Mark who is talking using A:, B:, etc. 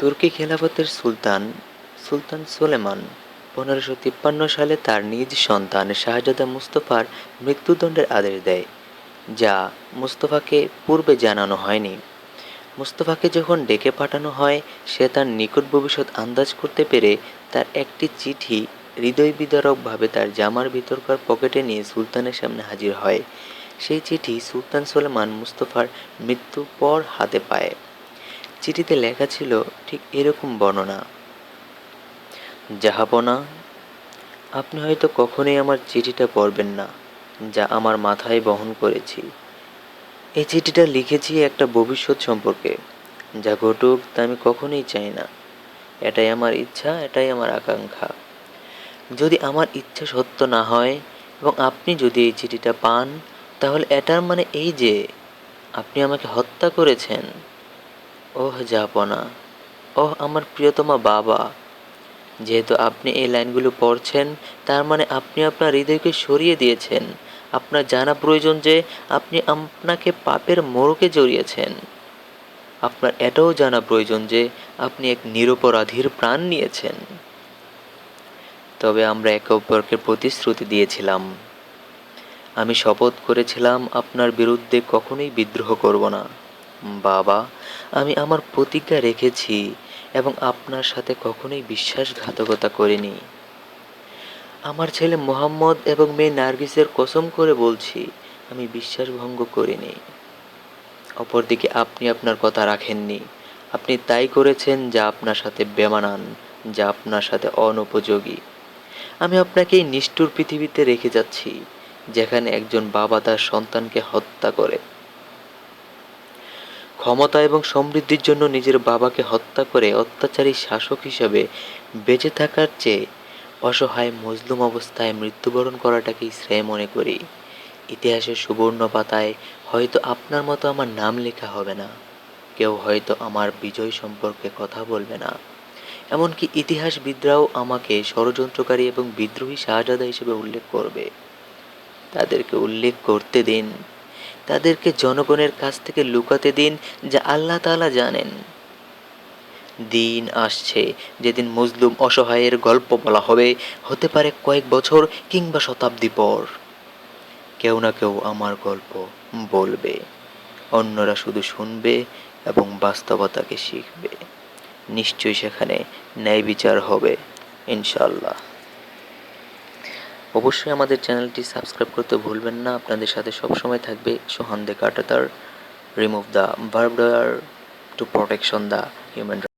A: তুর্কি খেলাফতের সুলতান সুলতান সুলেমান পনেরোশো তিপ্পান্ন সালে তার নিজ সন্তান শাহজাদা মুস্তফার মৃত্যুদণ্ডের আদেশ দেয়, যা মুস্তফাকে পূর্বে জানানো হয়নি। মুস্তফাকে যখন ডেকে পাঠানো হয়, সে তার নিকট ভবিষ্যৎ আন্দাজ করতে পেরে তার একটি চিঠি হৃদয় বিদারকভাবে তার জামার ভিতরকার পকেটে নিয়ে সুলতানের সামনে হাজির হয়। সেই চিঠি সুলতান সুলেমান মুস্তফার মৃত্যুর পর হাতে পায়। চিঠিতে লেখা ছিল, ঠিক এরকম বর্ণনা। জাহাপনা আপনি হয়তো কখনোই আমার চিঠিটা পড়বেন না, যা আমার মাথায় বহন করেছি। এই চিঠিটা লিখেছি একটা ভবিষ্যৎ সম্পর্কে, যা ঘটুক তা আমি কখনোই চাই না। এটাই আমার ইচ্ছা, এটাই আমার আকাঙ্ক্ষা। যদি আমার ইচ্ছা সত্য না হয়, এবং আপনি যদি এই চিঠিটা পান, তাহলে এটার মানে এই যে, আপনি আমাকে হত্যা করেছেন। ওহ, যাপনা। ওহ, আমার প্রিয়তমা বাবা। যেহেতু আপনি এই লাইনগুলো পড়ছেন, তার মানে আপনি আপনার হৃদয়কে সরিয়ে দিয়েছেন। আপনার জানা প্রয়োজন যে আপনি আপনাকে পাপের মোড়কে জড়িয়েছেন। আপনার এটাও জানা প্রয়োজন যে আপনি এক নিরপরাধীর প্রাণ নিয়েছেন। তবে আমরা একে অপরকে প্রতিশ্রুতি দিয়েছিলাম। আমি শপথ করেছিলাম, আপনার বিরুদ্ধে কখনোই বিদ্রোহ করব না। বাবা, আমি আমার প্রতিজ্ঞা রেখেছি এবং আপনার সাথে কখনোই বিশ্বাসঘাতকতা করিনি। আমার ছেলে মোহাম্মদ এবং মেয়ে নার্গিসের কসম করে বলছি, আমি বিশ্বাসভঙ্গ করিনি। অপরদিকে আপনি আপনার কথা রাখেননি। আপনি তাই করেছেন যা আপনার সাথে বেমানান, যা আপনার সাথে অনুপযোগী। আমি আপনাকে এই নিষ্ঠুর পৃথিবীতে রেখে যাচ্ছি, যেখানে একজন বাবা তার সন্তানকে হত্যা করে। ক্ষমতা এবং সমৃদ্ধির জন্য নিজের বাবাকে হত্যা করে অত্যাচারী শাসক হিসাবে বেঁচে থাকার চেয়ে অসহায় মজলুম অবস্থায় মৃত্যুবরণ করাটাকেই শ্রেয় মনে করি। ইতিহাসের সুবর্ণ পাতায় হয়তো আপনার মতো আমার নাম লেখা হবে না। কেউ হয়তো আমার বিজয় সম্পর্কে কথা বলবে না। এমনকি ইতিহাসবিদরাও আমাকে ষড়যন্ত্রকারী এবং বিদ্রোহী শাহজাদা হিসেবে উল্লেখ করবে। তাদেরকে উল্লেখ করতে দিন। তাদেরকে জনগণের কাছ থেকে লুকাতে দিন যা আল্লাহ তাআলা জানেন। দিন আসছে যেদিন মজলুম অসহায়ের গল্প বলা হবে, হতে পারে কয়েক বছর কিংবা শতাব্দী পর। কেউ না কেউ আমার গল্প বলবে। অন্যরা শুধু শুনবে এবং বাস্তবতাকে শিখবে। নিশ্চয়ই সেখানে ন্যায় বিচার হবে ইনশাল্লাহ অবশ্যই আমাদের চ্যানেলটি সাবস্ক্রাইব করতে ভুলবেন না। আপনাদের সাথে সবসময় থাকবে সোহান দে কাটাতার remove the border to protection the human